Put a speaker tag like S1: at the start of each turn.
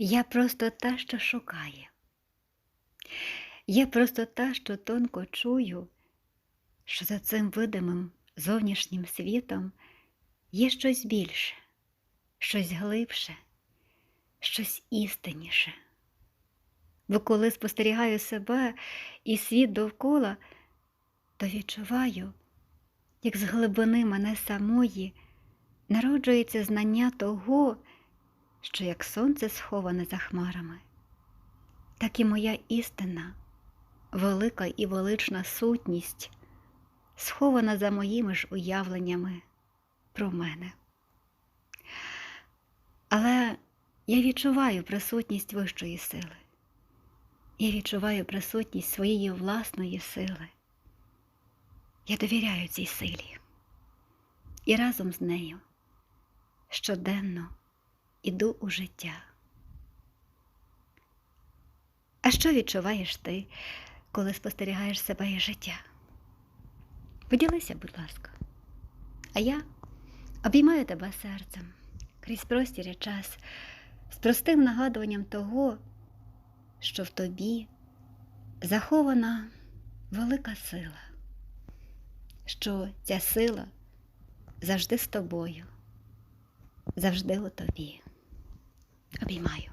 S1: Я просто та, що шукає. Я просто та, що тонко чую, що за цим видимим зовнішнім світом є щось більше, щось глибше, щось істинніше. Бо коли спостерігаю себе і світ довкола, то відчуваю, як з глибини мене самої народжується знання того, що як сонце сховане за хмарами, так і моя істина, велика і велична сутність, схована за моїми ж уявленнями про мене. Але я відчуваю присутність вищої сили. Я відчуваю присутність своєї власної сили. Я довіряю цій силі. І разом з нею щоденно іду у життя. А що відчуваєш ти, коли спостерігаєш себе і життя? Поділися, будь ласка. А я обіймаю тебе серцем крізь простір і час з простим нагадуванням того, що в тобі захована велика сила, що ця сила завжди з тобою, завжди у тобі. Обіймаю.